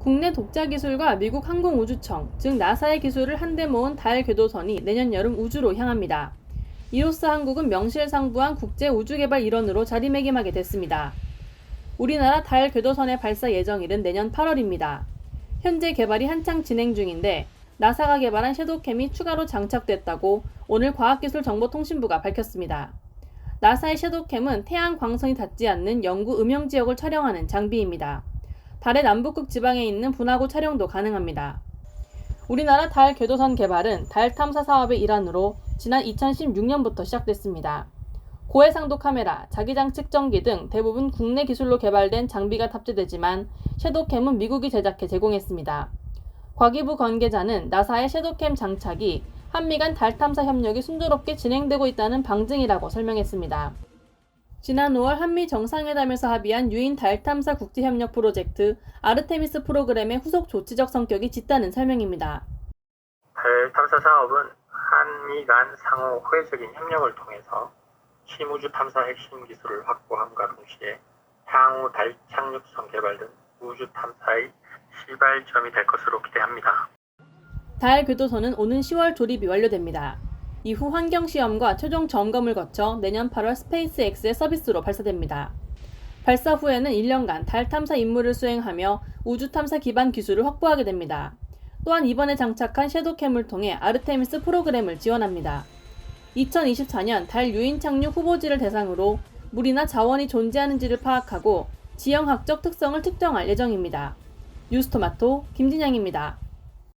국내 독자 기술과 미국 항공우주청, 즉 나사의 기술을 한데 모은 달 궤도선이 내년 여름 우주로 향합니다. 이로써 한국은 명실상부한 국제 우주개발 일원으로 자리매김하게 됐습니다. 우리나라 달 궤도선의 발사 예정일은 내년 8월입니다. 현재 개발이 한창 진행 중인데 나사가 개발한 섀도우캠이 추가로 장착됐다고 오늘 과학기술정보통신부가 밝혔습니다. 나사의 섀도우캠은 태양 광선이 닿지 않는 영구 음영 지역을 촬영하는 장비입니다. 달의 남북극 지방에 있는 분화구 촬영도 가능합니다. 우리나라 달 궤도선 개발은 달 탐사 사업의 일환으로 지난 2016년부터 시작됐습니다. 고해상도 카메라, 자기장 측정기 등 대부분 국내 기술로 개발된 장비가 탑재되지만 섀도우캠은 미국이 제작해 제공했습니다. 과기부 관계자는 나사의 섀도우캠 장착이 한미 간 달 탐사 협력이 순조롭게 진행되고 있다는 방증이라고 설명했습니다. 지난 5월 한미 정상회담에서 합의한 유인 달 탐사 국제 협력 프로젝트 아르테미스 프로그램의 후속 조치적 성격이 짙다는 설명입니다. 달 탐사 사업은 한미 간 상호 호혜적인 협력을 통해서 심우주 탐사 핵심 기술을 확보함과 동시에 향후 달 착륙선 개발 등 우주 탐사의 시발점이 될 것으로 기대합니다. 달 궤도선은 오는 10월 조립이 완료됩니다. 이후 환경 시험과 최종 점검을 거쳐 내년 8월 스페이스X의 서비스로 발사됩니다. 발사 후에는 1년간 달 탐사 임무를 수행하며 우주 탐사 기반 기술을 확보하게 됩니다. 또한 이번에 장착한 섀도우캠을 통해 아르테미스 프로그램을 지원합니다. 2024년 달 유인 착륙 후보지를 대상으로 물이나 자원이 존재하는지를 파악하고 지형학적 특성을 측정할 예정입니다. 뉴스토마토 김진양입니다.